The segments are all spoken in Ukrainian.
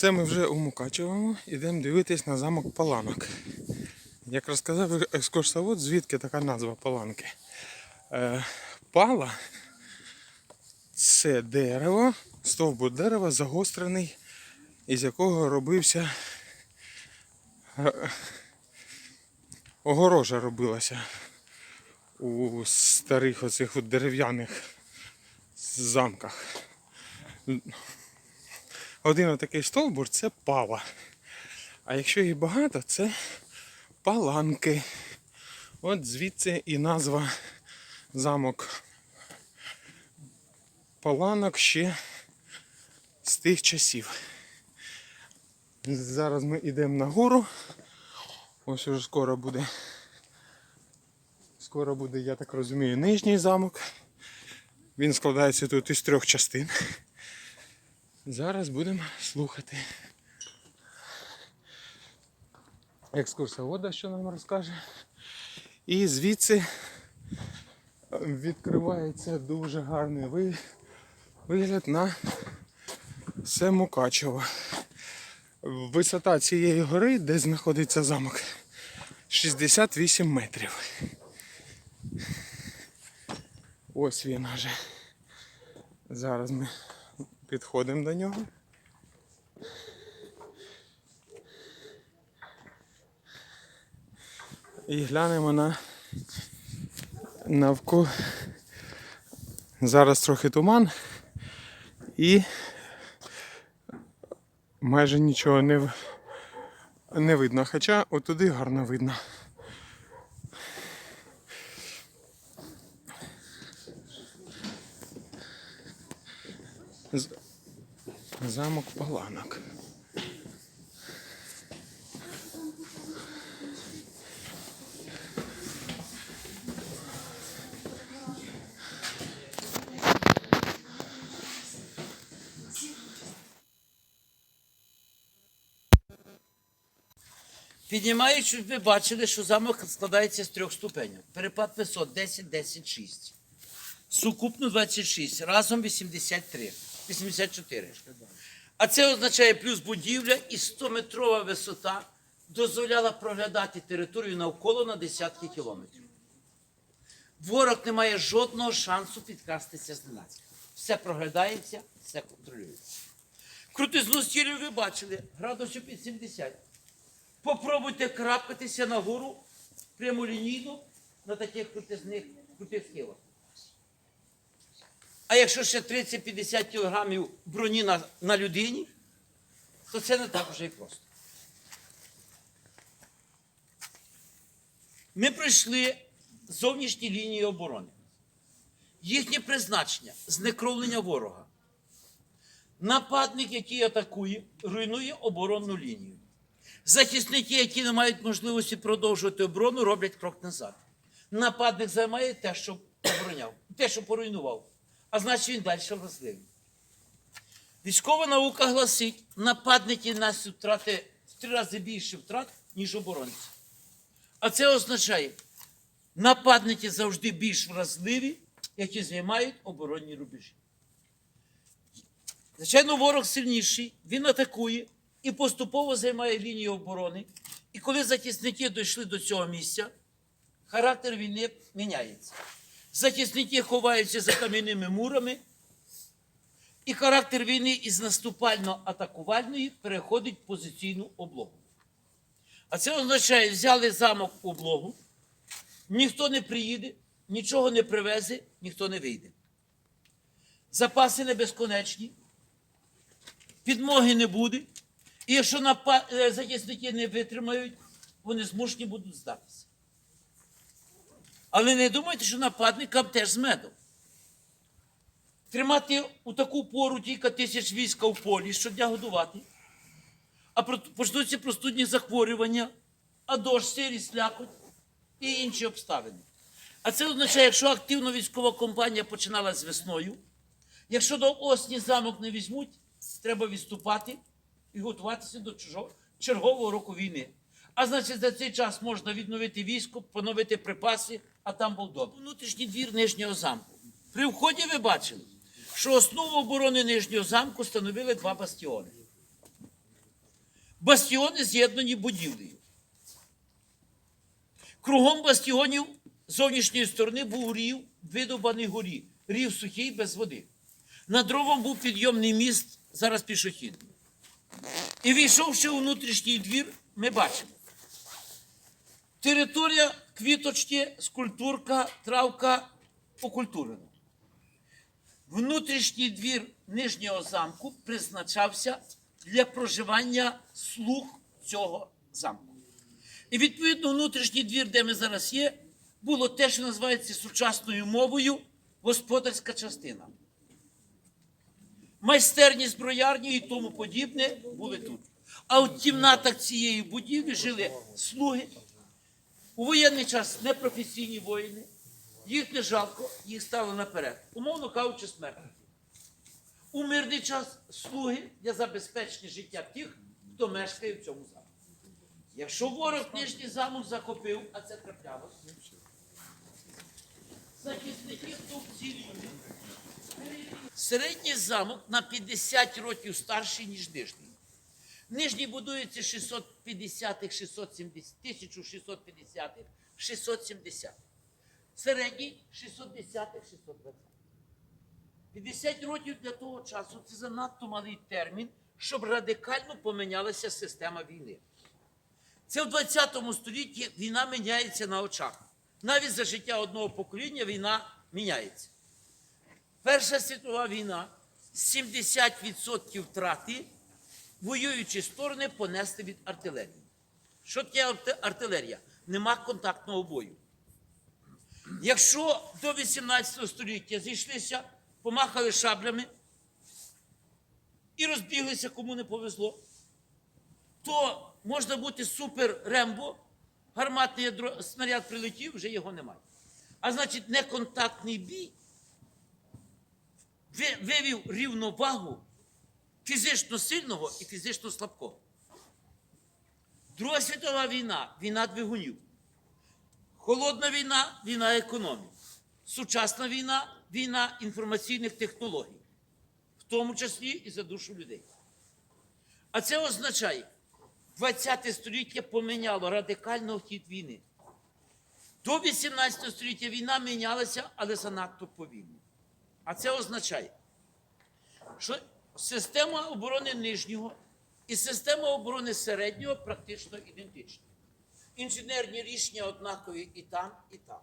Це ми вже у Мукачевому йдемо дивитись на замок Паланок. Як розказав екскурсовод, звідки така назва Паланки. Е, пала це дерево, стовбур дерева загострений, із якого робився е, огорожа робилася у старих оцих дерев'яних замках. Один отакий стовбур це пава. А якщо їх багато, це паланки. От звідси і назва замок паланок ще з тих часів. Зараз ми йдемо на гору. Ось уже скоро буде. Скоро буде, я так розумію, нижній замок. Він складається тут із трьох частин. Зараз будемо слухати. Екскурсовода, що нам розкаже. І звідси відкривається дуже гарний вигляд на все Мукачево. Висота цієї гори, де знаходиться замок, 68 метрів. Ось він вже. Зараз ми підходимо до нього. І глянемо на навколо. Зараз трохи туман і майже нічого не, не видно. Хоча отуди гарно видно. Замок Паланок. Піднімаючи, щоб ви бачили, що замок складається з трьох ступенів. Перепад висот 10, 10, 6. Сукупно 26, разом 83, 84. А це означає плюс будівля і 100-метрова висота дозволяла проглядати територію навколо на десятки кілометрів. Ворог не має жодного шансу підкрастися зненацька. Все проглядається, все контролюється. Крутизну стілю ви бачили, градусів під 70. Попробуйте крапкатися на гору прямолінійно на таких крутизних крутих схилах. А якщо ще 30-50 кілограмів броні на, на людині, то це не так вже і просто. Ми пройшли зовнішні лінії оборони. Їхнє призначення знекровлення ворога. Нападник, який атакує, руйнує оборонну лінію. Захисники, які не мають можливості продовжувати оборону, роблять крок назад. Нападник займає те, що обороняв, те, що поруйнував. А значить, він далі вразливий. Військова наука гласить, нападники несуть втрати в три рази більше втрат, ніж оборонці. А це означає, нападники завжди більш вразливі, які займають оборонні рубежі. Звичайно, ворог сильніший, він атакує і поступово займає лінію оборони. І коли захисники дійшли до цього місця, характер війни міняється. Захисники ховаються за кам'яними мурами, і характер війни із наступально-атакувальної переходить в позиційну облогу. А це означає, взяли замок в облогу, ніхто не приїде, нічого не привезе, ніхто не вийде. Запаси не безконечні, підмоги не буде. І якщо е, захисники не витримають, вони змушені будуть здатися. Але не думайте, що нападникам теж з медом. Тримати у таку пору кілька тисяч війська в полі, щодня годувати, а почнуться простудні захворювання, а дощ, сирість, слякоть і інші обставини. А це означає, якщо активна військова кампанія починалась весною, якщо до осені замок не візьмуть, треба відступати і готуватися до чергового року війни. А значить, за цей час можна відновити військо, поновити припаси, а там був добре. Внутрішній двір нижнього замку. При вході ви бачили, що основу оборони нижнього замку становили два бастіони. Бастіони з'єднані будівлею. Кругом бастіонів зовнішньої сторони був рів, видобаний горі. Рів сухий без води. Над ровом був підйомний міст, зараз пішохідний. І війшовши у внутрішній двір, ми бачимо. Територія квіточки, скульптурка, травка окультурена. Внутрішній двір нижнього замку призначався для проживання слуг цього замку. І відповідно внутрішній двір, де ми зараз є, було те, що називається сучасною мовою господарська частина. Майстерні, зброярні і тому подібне були тут. А в кімнатах цієї будівлі жили слуги. У воєнний час непрофесійні воїни. Їх не жалко, їх ставили наперед. Умовно кажучи, смертники. У мирний час слуги для забезпечення життя тих, хто мешкає в цьому замку. Якщо ворог нижній замок захопив, а це траплялося, захисники тут цілі. Середній замок на 50 років старший, ніж нижній. Нижній будується 650-х, 670, 1650-х, 670. Середній 610-х, 620. 50 років для того часу це занадто малий термін, щоб радикально помінялася система війни. Це в 20 столітті війна міняється на очах. Навіть за життя одного покоління війна міняється. Перша світова війна 70% втрати воюючі сторони понесли від артилерії. Що таке арти- артилерія? Нема контактного бою. Якщо до 18 століття зійшлися, помахали шаблями і розбіглися, кому не повезло, то можна бути супер Рембо, гарматний ядро, снаряд прилетів, вже його немає. А значить, неконтактний бій вивів рівновагу фізично сильного і фізично слабкого. Друга світова війна війна двигунів. Холодна війна війна економії. Сучасна війна війна інформаційних технологій, в тому числі і за душу людей. А це означає, 20 століття поміняло радикально хід війни. До 18 століття війна мінялася, але занадто повільно. А це означає, що система оборони нижнього і система оборони середнього практично ідентичні. Інженерні рішення однакові і там, і там.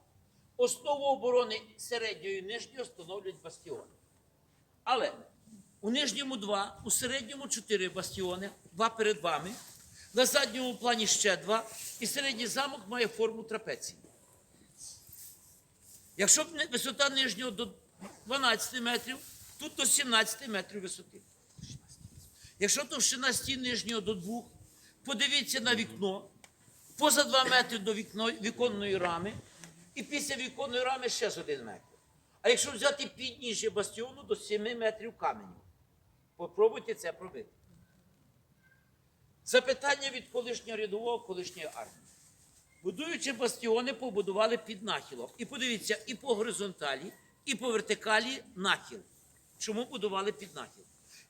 Основу оборони середнього і нижнього становлять бастіони. Але у нижньому два, у середньому чотири бастіони, два перед вами, на задньому плані ще два, і середній замок має форму трапеції. Якщо б висота нижнього до 12 метрів, тут до 17 метрів висоти. Якщо товщина стін нижнього до 2, подивіться на вікно, поза 2 метри до вікно, віконної рами, і після віконної рами ще з 1 метр. А якщо взяти підніжжя бастіону до 7 метрів каменю, попробуйте це пробити. Запитання від колишнього рядового колишньої армії. Будуючи бастіони, побудували під нахилом. І подивіться, і по горизонталі, і по вертикалі нахил. Чому будували під нахил?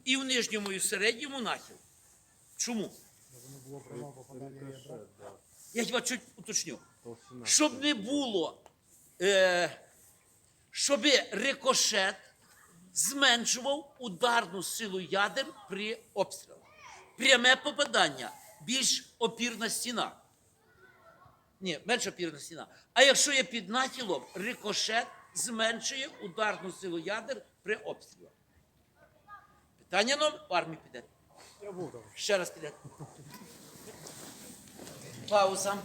І в нижньому, і в середньому нахил. Чому? Я хіба чуть уточню. Щоб не було, е, щоб рикошет зменшував ударну силу ядер при обстрілах. Пряме попадання більш опірна стіна. Ні, менша опірна стіна. А якщо є під нахилом, рикошет зменшує ударну силу ядер при обстрілах. Питання номер в армії піде. Я був. Ще раз піде. Пауза.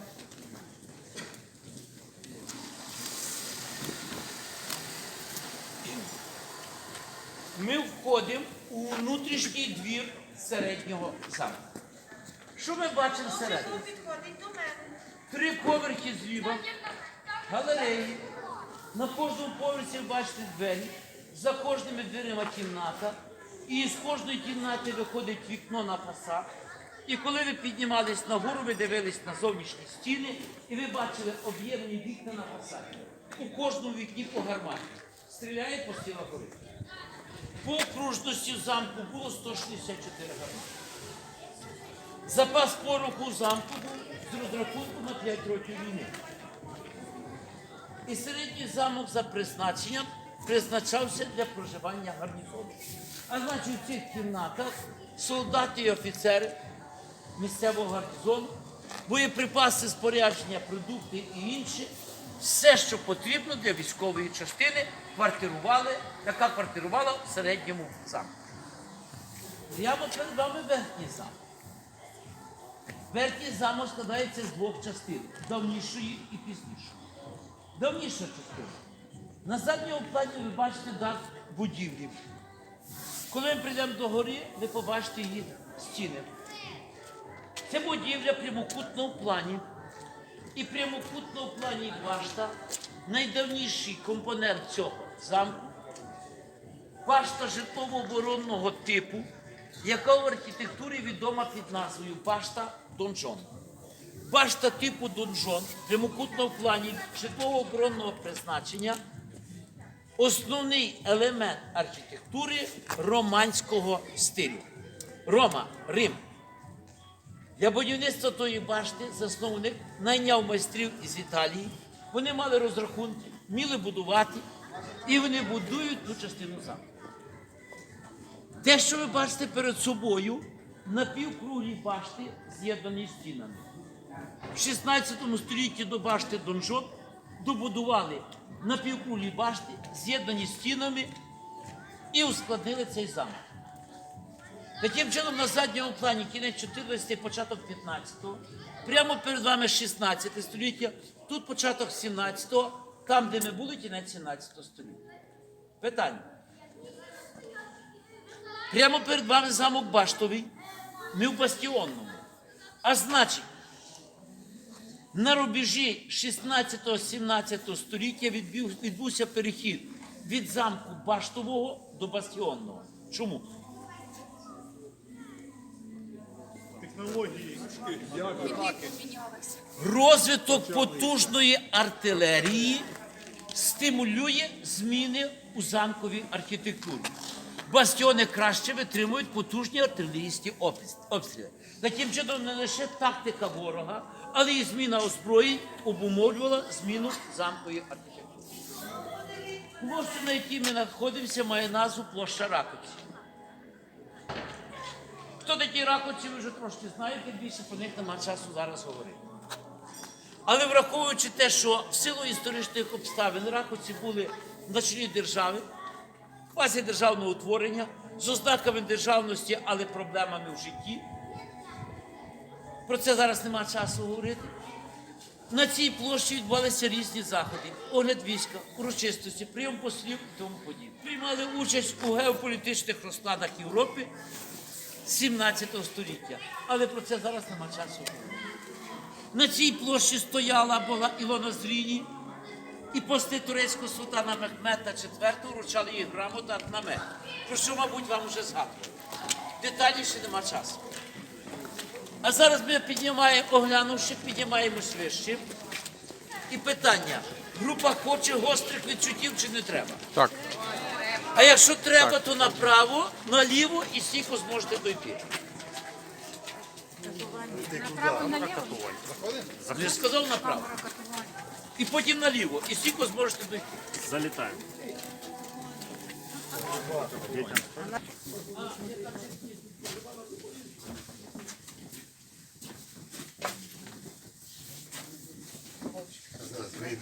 Ми входимо у внутрішній двір середнього замку. Що ми бачимо всередині? Три поверхи зліва, галереї. На кожному поверсі бачите двері, за кожними дверима кімната. І з кожної кімнати виходить вікно на фасад. І коли ви піднімались нагору, ви дивились на зовнішні стіни, і ви бачили об'ємні вікна на фасаді. У кожному вікні по гарматі. Стріляє по стінах гори. По окружності замку було 164 гармати. Запас пороху замку був з розрахунку на 5 років війни. І середній замок за призначенням призначався для проживання гарнізону. А значить, в цих кімнатах солдати і офіцери місцевого гарнізону, боєприпаси, спорядження, продукти і інше, все, що потрібно для військової частини, квартирували, яка квартирувала в середньому замку. Прямо перед вами верхній замок. Верхній замок складається з двох частин давнішої і пізнішої. Давніша частина. На задньому плані ви бачите дах будівлі. Коли ми прийдемо до гори, ви побачите її стіни. Це будівля прямокутного плані. І прямокутного плані башта найдавніший компонент цього замку. Башта житлово-оборонного типу, яка в архітектурі відома під назвою башта Донжон. Башта типу Донжон прямокутного плані житлово-оборонного призначення основний елемент архітектури романського стилю. Рома, Рим. Для будівництва тої башти засновник найняв майстрів із Італії. Вони мали розрахунки, вміли будувати, і вони будують ту частину замку. Те, що ви бачите перед собою, напівкруглі башти з'єднані стінами. В 16 столітті до башти Донжон добудували напівкруглі башти, з'єднані стінами і ускладнили цей замок. Таким чином, на задньому плані кінець 14 початок 15-го, прямо перед вами 16 століття, тут початок 17-го, там, де ми були, кінець 17 століття. Питання. Прямо перед вами замок Баштовий, ми в Бастіонному. А значить, на рубежі 16-17 століття відбув- відбувся перехід від замку Баштового до Бастіонного. Чому? Розвиток потужної артилерії стимулює зміни у замковій архітектурі. Бастіони краще витримують потужні артилерійські обстріли. Таким чином, не лише тактика ворога, але й зміна озброєнь обумовлювала зміну замкової архітектури. Площа, на якій ми знаходимося, має назву площа Раковці. Хто такі раковці, ви вже трошки знаєте, більше про них немає часу зараз говорити. Але враховуючи те, що в силу історичних обставин раковці були на чолі держави, в фазі державного утворення, з ознаками державності, але проблемами в житті. Про це зараз немає часу говорити. На цій площі відбувалися різні заходи: огляд війська, урочистості, прийом послів і тому подібне. Приймали участь у геополітичних розкладах Європи 17 століття. Але про це зараз нема часу говорити. На цій площі стояла була Ілона Зріні, і пости турецького султана Мехмета IV вручали їй грамота намет, про що, мабуть, вам вже згадували. Детальніше нема часу. А зараз ми піднімаємо, оглянувши, піднімаємось вище. І питання: група хоче гострих відчуттів чи не треба? Так. А якщо треба, то направо, наліво і стійко зможете дойти. Направо наліво. Я сказав направо. І потім наліво, і стійко зможете дойти. Залетаем. Зараз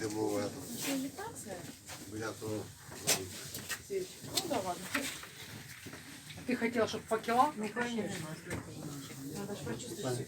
в эту, біля того. Ну да ладно. Ты хотела, чтобы факела? Ну, конечно. Надо же прочувствовать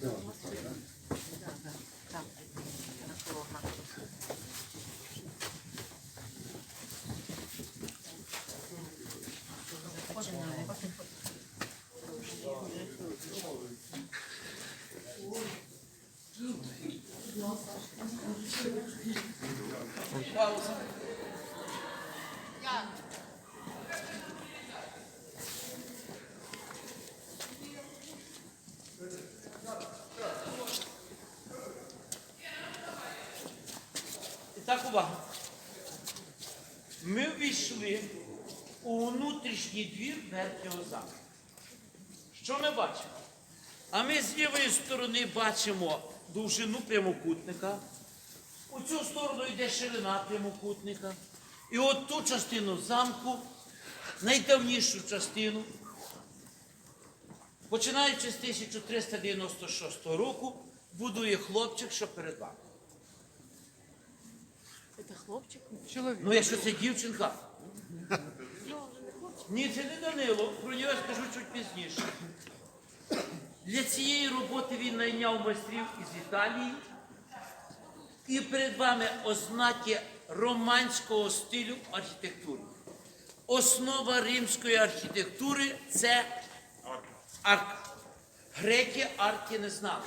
так, увага. Ми ввійшли у внутрішній двір верхнього замку. Що ми бачимо? А ми з лівої сторони бачимо довжину прямокутника. У цю сторону йде ширина прямокутника. І от ту частину замку, найдавнішу частину, починаючи з 1396 року, будує хлопчик, що перед вами. Это хлопчик? Чоловік. Ну, якщо це дівчинка. Ні, це не Данило, про нього я скажу чуть пізніше. Для цієї роботи він найняв майстрів із Італії. І перед вами ознаки романського стилю архітектури. Основа римської архітектури це арка. Греки арки не знали.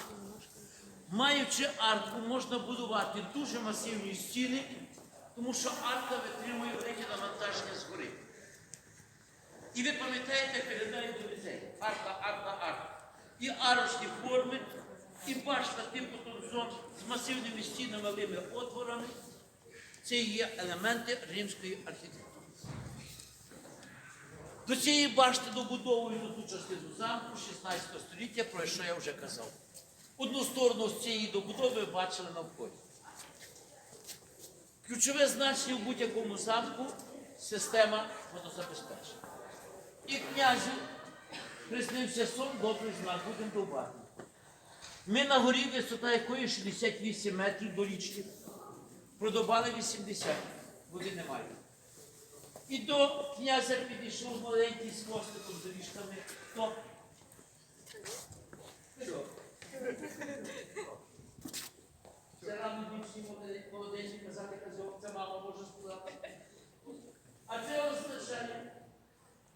Маючи арку, можна будувати дуже масивні стіни, тому що арка витримує велике навантаження згори. І ви пам'ятаєте, передаю до ліцею. Арка, арка, арка. І арочні форми, і башта типу тонзон з масивними стінами, отворами. Це є елементи римської архітектури. До цієї башти добудовують ту частину замку 16 століття, про що я вже казав. Одну сторону з цієї добудови бачили на вході. Ключове значення в будь-якому замку система водозабезпечення. І князю приснився сон, добрий знак, будемо довбати. Ми на горі, висота якої 68 метрів до річки. Продобали 80, води немає. І до князя підійшов маленький з хвостиком з ріжками. Хто? Хто? Це рано дівчині молоденькі казати казав, це мама може сказати. А це означає,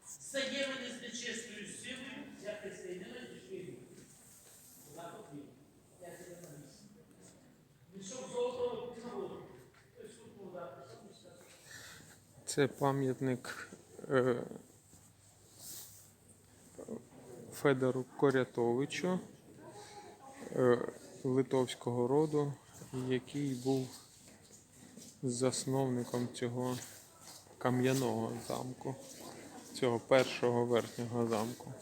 стає мене з нечистою силою, я присоєднила дівчині. Вона потрібна. Я тебе на місці. Мішок золотого на. Це пам'ятник е, Федору Корятовичу литовського роду, який був засновником цього кам'яного замку, цього першого верхнього замку.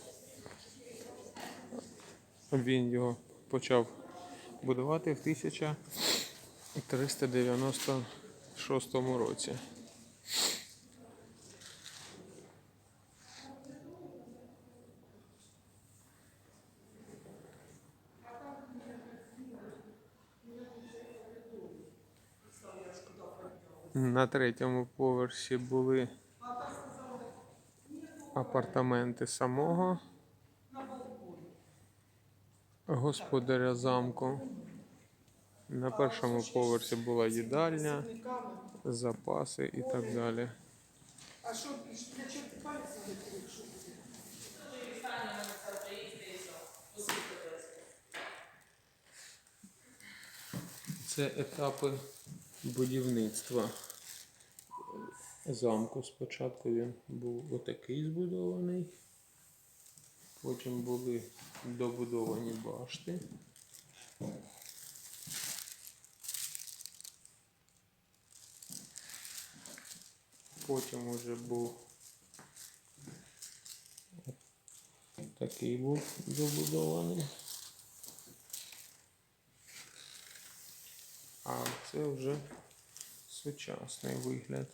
Він його почав будувати в 1396 році. На третьому поверсі були апартаменти самого господаря замку. На першому поверсі була їдальня, запаси і так далі. А що, для чого ти? Це етапи будівництва замку. Спочатку він був отакий збудований, потім були добудовані башти. Потім уже був такий був добудований. А це вже сучасний вигляд.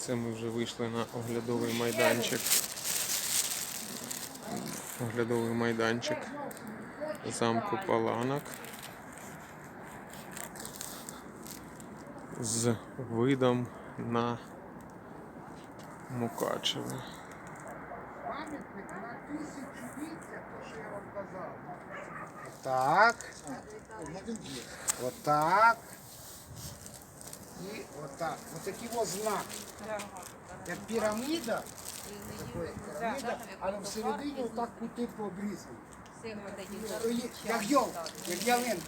Це на оглядовий майданчик. Оглядовий майданчик замку Паланок з видом на Мукачево. Пам'ятник на тисячоліття, то що я вам казав. Так. Отак. І отак. Ось такі ось знаки. Як піраміда. Піраміда, але всередині отак кути пообрізані. Як йолка, як ялинка.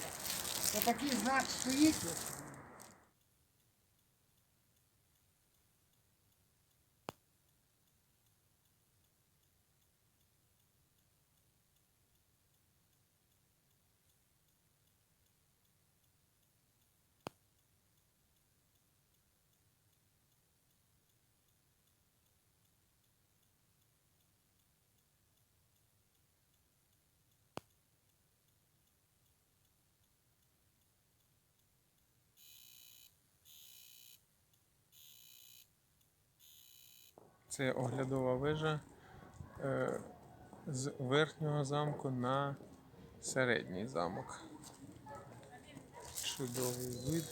Такий знак стоїть. Це оглядова вежа е, з верхнього замку на середній замок. Чудовий вид.